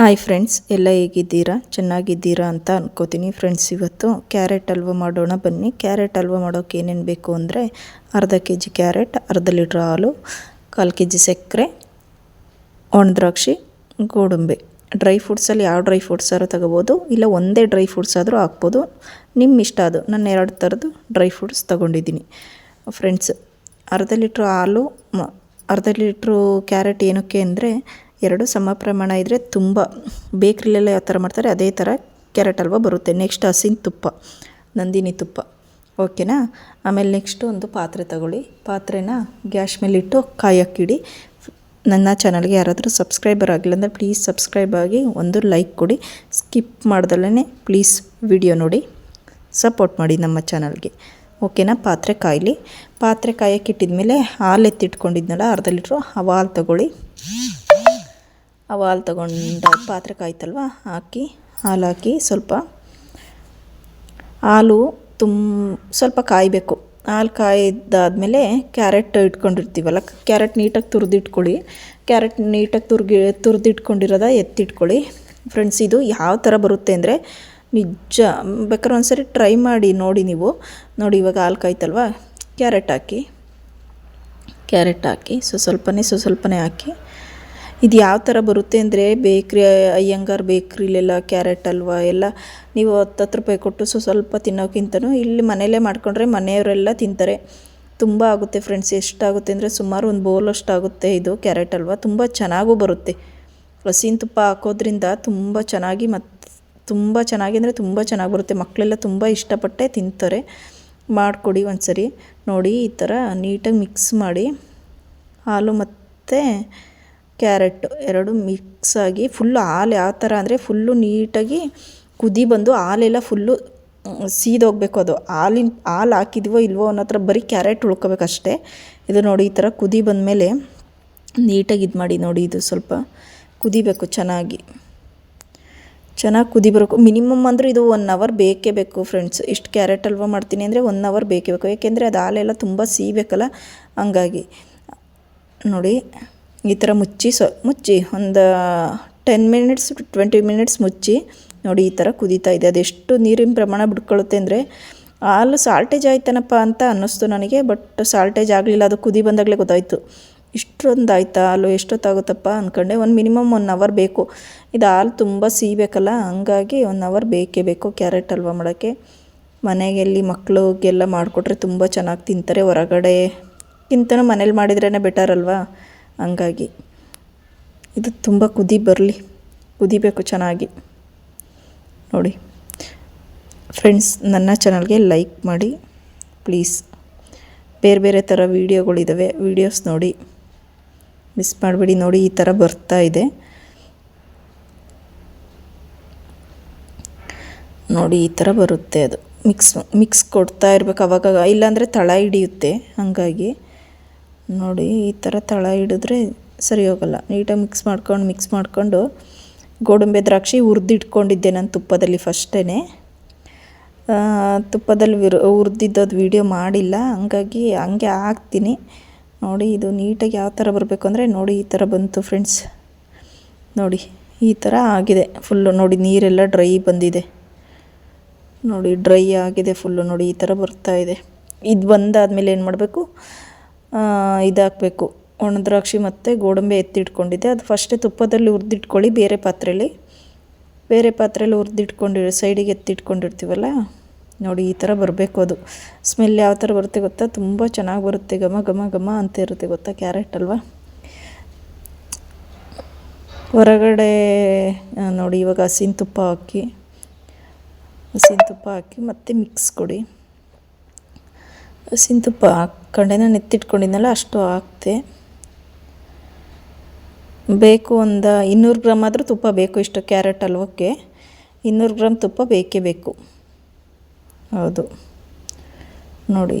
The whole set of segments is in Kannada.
ಹಾಯ್ ಫ್ರೆಂಡ್ಸ್ ಎಲ್ಲ ಹೇಗಿದ್ದೀರಾ? ಚೆನ್ನಾಗಿದ್ದೀರಾ ಅಂತ ಅನ್ಕೋತೀನಿ ಫ್ರೆಂಡ್ಸ್ ಇವತ್ತು ಕ್ಯಾರೆಟ್ ಹಲ್ವ ಮಾಡೋಣ ಬನ್ನಿ. ಕ್ಯಾರೆಟ್ ಹಲ್ವ ಮಾಡೋಕೆ ಏನೇನು ಬೇಕು ಅಂದರೆ ಅರ್ಧ ಕೆ ಜಿ ಕ್ಯಾರೆಟ್ ಅರ್ಧ ಲೀಟ್ರ್ ಹಾಲು, ಕಾಲು ಕೆ ಜಿ ಸಕ್ಕರೆ ಒಣದ್ರಾಕ್ಷಿ ಗೋಡಂಬಿ. ಡ್ರೈ ಫ್ರೂಟ್ಸಲ್ಲಿ ಯಾವ ಡ್ರೈ ಫ್ರೂಟ್ಸಾರು ತಗೋಬೋದು, ಇಲ್ಲ ಒಂದೇ ಡ್ರೈ ಫ್ರೂಟ್ಸ್ ಆದರೂ ಹಾಕ್ಬೋದು. ನಿಮ್ಮ ಇಷ್ಟ ಅದು. ನಾನು ಎರಡು ಥರದ್ದು ಡ್ರೈ ಫ್ರೂಟ್ಸ್ ತೊಗೊಂಡಿದ್ದೀನಿ. ಫ್ರೆಂಡ್ಸ್ ಅರ್ಧ ಲೀಟ್ರ್ ಹಾಲು ಅರ್ಧ ಲೀಟ್ರು ಕ್ಯಾರೆಟ್ ಏನಕ್ಕೆ ಅಂದರೆ ಎರಡು ಸಮ ಪ್ರಮಾಣ ಇದ್ದರೆ ತುಂಬ. ಬೇಕ್ರಿಲೆಲ್ಲ ಯಾವ ಥರ ಮಾಡ್ತಾರೆ? ಅದೇ ಥರ ಕ್ಯಾರೆಟ್ ಹಲ್ವ ಬರುತ್ತೆ. ನೆಕ್ಸ್ಟ್ ಹಸಿನ ತುಪ್ಪ, ನಂದಿನಿ ತುಪ್ಪ. ಓಕೆನಾ ಆಮೇಲೆ ನೆಕ್ಸ್ಟು ಒಂದು ಪಾತ್ರೆ ತಗೊಳ್ಳಿ. ಪಾತ್ರೆನ ಗ್ಯಾಸ್ ಮೇಲಿಟ್ಟು ಕಾಯಕ್ಕಿಡಿ ನನ್ನ ಚಾನಲ್ಗೆ ಯಾರಾದರೂ ಸಬ್ಸ್ಕ್ರೈಬರ್ ಆಗಿಲ್ಲ ಅಂದರೆ ಪ್ಲೀಸ್ ಸಬ್ಸ್ಕ್ರೈಬ್ ಆಗಿ ಒಂದು ಲೈಕ್ ಕೊಡಿ. ಸ್ಕಿಪ್ ಮಾಡ್ದಲೇ ಪ್ಲೀಸ್ ವಿಡಿಯೋ ನೋಡಿ. ಸಪೋರ್ಟ್ ಮಾಡಿ ನಮ್ಮ ಚಾನಲ್ಗೆ. ಓಕೆನಾ ಪಾತ್ರೆ ಕಾಯಲಿ. ಪಾತ್ರೆ ಕಾಯಕ್ಕಿಟ್ಟಿದ್ಮೇಲೆ ಹಾಲು ಎತ್ತಿಟ್ಕೊಂಡಿದ್ನಲ್ಲ ಅರ್ಧ ಲೀಟ್ರು ಆ ಹಾಲು ತಗೊಳ್ಳಿ. ಅವು ಹಾಲು ತಗೊಂಡ ಪಾತ್ರೆ ಕಾಯ್ತಲ್ವ? ಹಾಕಿ, ಹಾಲು ಹಾಕಿ ಸ್ವಲ್ಪ ಹಾಲು ತುಂ, ಸ್ವಲ್ಪ ಕಾಯಬೇಕು. ಹಾಲು ಕಾಯ್ದಾದಮೇಲೆ ಕ್ಯಾರೆಟ್ ಇಟ್ಕೊಂಡಿರ್ತೀವಲ್ಲ, ಕ್ಯಾರೆಟ್ ನೀಟಾಗಿ ತುರಿದಿಟ್ಕೊಳ್ಳಿ. ಕ್ಯಾರೆಟ್ ನೀಟಾಗಿ ತುರ್ಗಿ, ತುರಿದಿಟ್ಕೊಂಡಿರೋದ ಎತ್ತಿಟ್ಕೊಳ್ಳಿ. ಫ್ರೆಂಡ್ಸ್ ಇದು ಯಾವ ಥರ ಬರುತ್ತೆ ಅಂದರೆ ನಿಜ ಬೇಕಾದ್ರೆ ಒಂದ್ಸರಿ ಟ್ರೈ ಮಾಡಿ ನೋಡಿ ನೀವು. ನೋಡಿ ಇವಾಗ ಹಾಲು ಕಾಯ್ತಲ್ವ? ಕ್ಯಾರೆಟ್ ಹಾಕಿ ಕ್ಯಾರೆಟ್ ಹಾಕಿ, ಸೊ, ಸ್ವಲ್ಪನೇ ಸೊ, ಸ್ವಲ್ಪನೇ ಹಾಕಿ ಇದು ಯಾವ ಥರ ಬರುತ್ತೆ ಅಂದರೆ ಬೇಕ್ರಿ, ಅಯ್ಯಂಗಾರ್ ಬೇಕ್ರಿಲೆಲ್ಲ ಕ್ಯಾರೆಟ್ ಅಲ್ವಾ ಎಲ್ಲ, ನೀವು ಹತ್ತು ಹತ್ತು ರೂಪಾಯಿ ಕೊಟ್ಟು ಸೊ ಸ್ವಲ್ಪ ತಿನ್ನೋಕ್ಕಿಂತನೂ ಇಲ್ಲಿ ಮನೆಯಲ್ಲೇ ಮಾಡಿಕೊಂಡ್ರೆ ಮನೆಯವರೆಲ್ಲ ತಿಂತಾರೆ. ತುಂಬ ಆಗುತ್ತೆ ಫ್ರೆಂಡ್ಸ್, ಎಷ್ಟಾಗುತ್ತೆ ಅಂದರೆ ಸುಮಾರು ಒಂದು ಬೌಲಷ್ಟು ಆಗುತ್ತೆ ಇದು ಕ್ಯಾರೆಟ್ ಅಲ್ವಾ, ತುಂಬ ಚೆನ್ನಾಗೂ ಬರುತ್ತೆ. ಹಸಿನ ತುಪ್ಪ ಹಾಕೋದ್ರಿಂದ ತುಂಬ ಚೆನ್ನಾಗಿ ಮತ್ತು ತುಂಬ ಚೆನ್ನಾಗಿ ಅಂದರೆ ತುಂಬ ಚೆನ್ನಾಗಿ ಬರುತ್ತೆ. ಮಕ್ಕಳೆಲ್ಲ ತುಂಬ ಇಷ್ಟಪಟ್ಟೆ ತಿಂತಾರೆ. ಮಾಡಿಕೊಡಿ ಒಂದು ಸರಿ ನೋಡಿ ಈ ಥರ ನೀಟಾಗಿ ಮಿಕ್ಸ್ ಮಾಡಿ, ಹಾಲು ಮತ್ತು ಕ್ಯಾರೆಟ್ ಎರಡು ಮಿಕ್ಸ್ ಆಗಿ ಫುಲ್ಲು ಹಾಲು ಯಾವ ಥರ ಅಂದರೆ ಫುಲ್ಲು ನೀಟಾಗಿ ಕುದಿ ಬಂದು ಹಾಲೆಲ್ಲ ಫುಲ್ಲು ಸೀದೋಗಬೇಕು ಅದು. ಹಾಲಿನ ಹಾಲು ಹಾಕಿದ್ವೋ ಇಲ್ವೋ ಅನ್ನೋ ಹತ್ರ ಬರೀ ಕ್ಯಾರೆಟ್ ಉಳ್ಕೋಬೇಕಷ್ಟೇ. ಇದು ನೋಡಿ ಈ ಥರ ಕುದಿ ಬಂದಮೇಲೆ ನೀಟಾಗಿ ಇದು ಮಾಡಿ ನೋಡಿ ಇದು ಸ್ವಲ್ಪ ಕುದಿಬೇಕು ಚೆನ್ನಾಗಿ. ಚೆನ್ನಾಗಿ ಕುದಿ ಬರಬೇಕು ಮಿನಿಮಮ್ ಅಂದರೆ ಇದು ಒನ್ ಅವರ್ ಬೇಕೇ ಬೇಕು ಫ್ರೆಂಡ್ಸ್ ಇಷ್ಟು ಕ್ಯಾರೆಟ್ ಹಲ್ವ ಮಾಡ್ತೀನಿ ಅಂದರೆ ಒನ್ ಅವರ್ ಬೇಕೇ ಬೇಕು. ಏಕೆಂದರೆ ಅದು ಹಾಲೆಲ್ಲ ತುಂಬ ಸೀಬೇಕಲ್ಲ? ಹಂಗಾಗಿ. ನೋಡಿ. ಈ ಥರ ಮುಚ್ಚಿ ಸೊ, ಮುಚ್ಚಿ ಒಂದು ಟೆನ್ ಮಿನಿಟ್ಸ್ ಟ್ವೆಂಟಿ ಮಿನಿಟ್ಸ್ ಮುಚ್ಚಿ ನೋಡಿ ಈ ಥರ ಕುದೀತಾ ಇದೆ. ಅದೆಷ್ಟು ನೀರಿನ ಪ್ರಮಾಣ ಬಿಟ್ಕೊಳ್ಳುತ್ತೆ ಅಂದರೆ ಹಾಲು ಸಾಲ್ಟೇಜ್ ಆಯ್ತನಪ್ಪ ಅಂತ ಅನ್ನಿಸ್ತು ನನಗೆ ಬಟ್ ಸಾಲ್ಟೇಜ್ ಆಗಲಿಲ್ಲ. ಅದು ಕುದಿ ಬಂದಾಗಲೇ ಗೊತ್ತಾಯಿತು. ಇಷ್ಟೊಂದು ಆಯ್ತಾ ಹಾಲು? ಎಷ್ಟೊತ್ತಾಗುತ್ತಪ್ಪ ಅಂದ್ಕೊಂಡೆ ಒಂದು ಮಿನಿಮಮ್ ಒನ್ ಅವರ್ ಬೇಕು. ಇದು ಹಾಲು ತುಂಬ ಸೀಬೇಕಲ್ಲ, ಹಂಗಾಗಿ ಒನ್ ಅವರ್ ಬೇಕೇ ಬೇಕು ಕ್ಯಾರೆಟ್ ಹಲ್ವ ಮಾಡೋಕ್ಕೆ. ಮನೆಯಲ್ಲಿ ಮಕ್ಕಳಿಗೆಲ್ಲ ಮಾಡಿಕೊಟ್ರೆ ತುಂಬ ಚೆನ್ನಾಗಿ ತಿಂತಾರೆ ಹೊರಗಡೆ. ಇಂತನೂ ಮನೇಲಿ ಮಾಡಿದ್ರೇ ಬೆಟರ್ ಅಲ್ವಾ? ಹಂಗಾಗಿ ಇದು ತುಂಬ ಕುದಿ ಬರಲಿ, ಕುದಿಬೇಕು ಚೆನ್ನಾಗಿ. ನೋಡಿ ಫ್ರೆಂಡ್ಸ್ ನನ್ನ ಚಾನಲ್ಗೆ ಲೈಕ್ ಮಾಡಿ ಪ್ಲೀಸ್ ಬೇರೆ ಬೇರೆ ಥರ ವೀಡಿಯೋಗಳಿದ್ದಾವೆ ವೀಡಿಯೋಸ್ ನೋಡಿ. ಮಿಸ್ ಮಾಡಬೇಡಿ, ನೋಡಿ ಈ ಥರ ಬರ್ತಾ ಇದೆ. ನೋಡಿ, ಈ ಥರ ಬರುತ್ತೆ ಅದು. ಮಿಕ್ಸ್ ಮಿಕ್ಸ್ ಕೊಡ್ತಾ ಇರಬೇಕು ಅವಾಗ, ಇಲ್ಲಾಂದರೆ ತಳ ಹಿಡಿಯುತ್ತೆ, ಹಾಗಾಗಿ. ನೋಡಿ, ಈ ಥರ ತಳ ಹಿಡಿದ್ರೆ ಸರಿ ಹೋಗಲ್ಲ. ನೀಟಾಗಿ ಮಿಕ್ಸ್ ಮಾಡ್ಕೊಂಡು ಮಿಕ್ಸ್ ಮಾಡಿಕೊಂಡು ಗೋಡಂಬಿ ದ್ರಾಕ್ಷಿ ಹುರಿದಿಟ್ಕೊಂಡಿದ್ದೆ ನಾನು ತುಪ್ಪದಲ್ಲಿ ಫಸ್ಟೇ ತುಪ್ಪದಲ್ಲಿ ವಿರ್ ಹುರಿದಿದ್ದದು ವೀಡಿಯೋ ಮಾಡಿಲ್ಲ. ಹಂಗಾಗಿ ಹಂಗೆ ಹಾಕ್ತೀನಿ. ನೋಡಿ, ಇದು ನೀಟಾಗಿ ಯಾವ ಥರ ಬರಬೇಕು ಅಂದರೆ ನೋಡಿ, ಈ ಥರ ಬಂತು ಫ್ರೆಂಡ್ಸ್ ನೋಡಿ, ಈ ಥರ ಆಗಿದೆ. ಫುಲ್ಲು ನೋಡಿ, ನೀರೆಲ್ಲ ಡ್ರೈ ಬಂದಿದೆ. ನೋಡಿ ಡ್ರೈ ಆಗಿದೆ ಫುಲ್ಲು ನೋಡಿ, ಈ ಥರ ಬರ್ತಾ ಇದೆ. ಇದು ಬಂದಾದಮೇಲೆ ಏನು ಮಾಡಬೇಕು? ಇದು ಒಣದ್ರಾಕ್ಷಿ ಒಣ ದ್ರಾಕ್ಷಿ ಮತ್ತು ಗೋಡಂಬಿ ಎತ್ತಿಟ್ಕೊಂಡಿದ್ದೆ. ಅದು ಫಸ್ಟೇ ತುಪ್ಪದಲ್ಲಿ ಹುರಿದಿಟ್ಕೊಳ್ಳಿ ಬೇರೆ ಪಾತ್ರೆಯಲ್ಲಿ ಬೇರೆ ಪಾತ್ರೆಯಲ್ಲಿ ಹುರಿದಿಟ್ಕೊಂಡು ಸೈಡಿಗೆ ಎತ್ತಿಟ್ಕೊಂಡಿರ್ತೀವಲ್ಲ? ನೋಡಿ, ಈ ಥರ ಬರಬೇಕು ಅದು. ಸ್ಮೆಲ್ ಯಾವ ಥರ ಬರುತ್ತೆ ಗೊತ್ತಾ? ತುಂಬ ಚೆನ್ನಾಗಿ ಬರುತ್ತೆ. ಘಮ ಘಮ ಘಮ ಅಂತ ಇರುತ್ತೆ ಗೊತ್ತಾ ಕ್ಯಾರೆಟ್ ಅಲ್ವಾ? ಹೊರಗಡೆ ನೋಡಿ ಇವಾಗ ಹಸಿನ ತುಪ್ಪ ಹಾಕಿ, ಹಸಿನ ತುಪ್ಪ ಹಾಕಿ ಮತ್ತೆ ಮಿಕ್ಸ್ ಕೊಡಿ. ಹಸಿನ ತುಪ್ಪ ಹಾಕ್ಕೊಂಡೆ ನಾನು ಎತ್ತಿಟ್ಕೊಂಡಿದ್ನಲ್ಲ ಅಷ್ಟು ಹಾಕ್ತೆ ಬೇಕು ಒಂದು ಇನ್ನೂರು ಗ್ರಾಮ್ ಆದರೂ ತುಪ್ಪ ಬೇಕು, ಇಷ್ಟು ಕ್ಯಾರೆಟ್ ಹಲ್ವಕ್ಕೆ ಇನ್ನೂರು ಗ್ರಾಮ್ ತುಪ್ಪ ಬೇಕೇ ಬೇಕು. ಹೌದು. ನೋಡಿ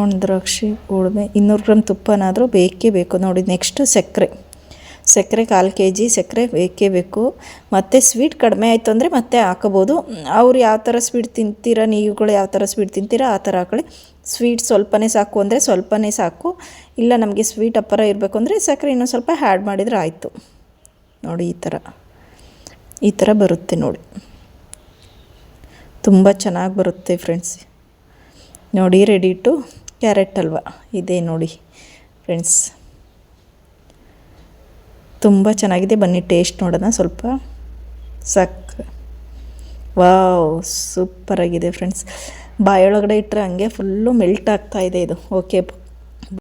ಒಣ ದ್ರಾಕ್ಷಿ ಉಳುಮೆ, ಇನ್ನೂರು ಗ್ರಾಮ್ ತುಪ್ಪನಾದರೂ ಬೇಕೇ ಬೇಕು. ನೋಡಿ, ನೆಕ್ಸ್ಟ್ ಸಕ್ಕರೆ. ಸಕ್ಕರೆ ಕಾಲು ಕೆ ಜಿ ಸಕ್ಕರೆ ಬೇಕೇ ಬೇಕು. ಮತ್ತು ಸ್ವೀಟ್ ಕಡಿಮೆ ಆಯಿತು ಅಂದರೆ ಮತ್ತೆ ಹಾಕೋಬೋದು. ಅವ್ರು ಯಾವ ಥರ ಸ್ವೀಟ್ ತಿಂತೀರ, ನೀವುಗಳು ಯಾವ ಥರ ಸ್ವೀಟ್ ತಿಂತೀರ, ಆ ಥರ ಹಾಕೊಳ್ಳಿ. ಸ್ವೀಟ್ ಸ್ವಲ್ಪನೇ ಸಾಕು ಅಂದರೆ ಸ್ವಲ್ಪನೇ ಸಾಕು. ಇಲ್ಲ ನಮಗೆ ಸ್ವೀಟ್ ಅಪ್ಪರ ಇರಬೇಕು ಅಂದರೆ ಸಕ್ಕರೆ ಇನ್ನೊಂದು ಸ್ವಲ್ಪ ಹ್ಯಾಡ್ ಮಾಡಿದರೆ ಆಯಿತು. ನೋಡಿ ಈ ಥರ ಈ ಥರ ಬರುತ್ತೆ ನೋಡಿ. ತುಂಬ ಚೆನ್ನಾಗಿ ಬರುತ್ತೆ ಫ್ರೆಂಡ್ಸ್ ನೋಡಿ ರೆಡಿ ಟು ಕ್ಯಾರೆಟ್ ಹಲ್ವ ಇದೆ ನೋಡಿ ಫ್ರೆಂಡ್ಸ್ ತುಂಬ ಚೆನ್ನಾಗಿದೆ. ಬನ್ನಿ ಟೇಸ್ಟ್ ನೋಡೋಣ ಸ್ವಲ್ಪ. ಸಕ್ ವಾವ್ ಸೂಪರಾಗಿದೆ ಫ್ರೆಂಡ್ಸ್ ಬಾಯೊಳಗಡೆ ಇಟ್ಟರೆ ಹಂಗೆ ಫುಲ್ಲು ಮೆಲ್ಟ್ ಆಗ್ತಾ ಇದೆ ಇದು. ಓಕೆ